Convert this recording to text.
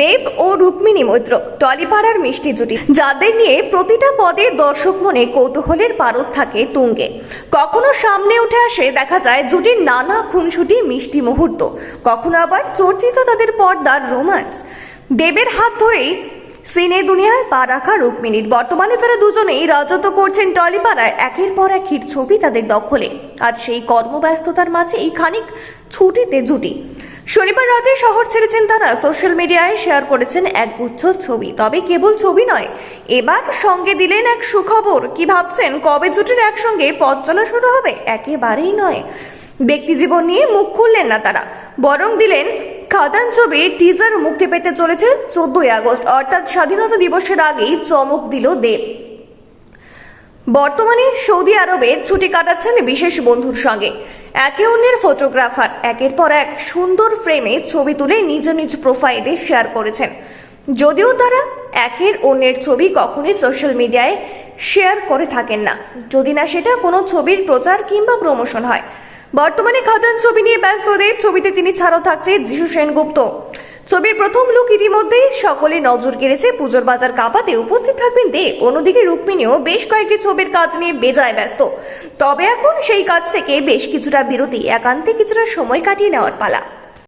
দেব ও রুক্মিণী মৈত্র, টলিপাড়ার মিষ্টি জুটি। যাদের নিয়ে প্রতিটা পদে দর্শক মনে কৌতূহলের পারদ থাকে তুঙ্গে। কখনো সামনে উঠে আসে দেখা যায় জুটির নানা খুনসুটি মিষ্টি মুহূর্ত। কখনো আবার চর্চিত তাদের পর্দার রোমান্স দেবের হাত ধরেই সিনে দুনিয়ায় পা রাখা রুক্মিণীর। বর্তমানে তারা দুজনেই রাজত্ব করছেন টলিপাড়ায়। একের পর এক ছবি তাদের দখলে। আর সেই কর্মব্যস্ততার মাঝে এই খানিক ছুটিতে জুটি। শনিবার রাতে শহর ছেড়েছেন তারা। সোশ্যাল মিডিয়ায় শেয়ার করেছেন এক গুচ্ছ ছবি। তবে কেবল ছবি নয়, এবার সঙ্গে দিলেন এক সুখবর। কি ভাবছেন, কবে জুটির একসঙ্গে পথ চলা শুরু হবে? একেবারেই নয়। ব্যক্তি জীবন নিয়ে মুখ খুললেন না তারা, বরং দিলেন খাদান ছবি, টিজার মুক্তি পেতে চলেছে চোদ্দই আগস্ট। অর্থাৎ স্বাধীনতা দিবসের আগেই চমক দিল দেব। বর্তমানে সৌদি আরবে ছুটি কাটাচ্ছেন বিশেষ বন্ধুর সঙ্গে। একে অন্যের ফটোগ্রাফার একের পর এক সুন্দর ফ্রেমে ছবি তুলে নিজ নিজ প্রোফাইলে শেয়ার করেছেন। যদিও তারা একের অন্যের ছবি কখনোই সোশ্যাল মিডিয়ায় শেয়ার করে থাকেন না। যদি না সেটা কোনো ছবির প্রচার কিংবা প্রমোশন হয়। বর্তমানে খাদান ছবি নিয়ে ব্যস্ত। দেব ছবিতে তিনি ছাড়াও থাকছে যিশু সেনগুপ্ত। ছবির প্রথম লুক ইতিমধ্যেই সকলে নজর কেড়েছে। পুজোর বাজার কাপাতে উপস্থিত থাকবেন দে অন্যদিকে রুক্মিণীও বেশ কয়েকটি ছবির কাজ নিয়ে বেজায় ব্যস্ত। তবে এখন সেই কাজ থেকে বেশ কিছুটা বিরতি, একান্তে কিছুটা সময় কাটিয়ে নেওয়ার পালা।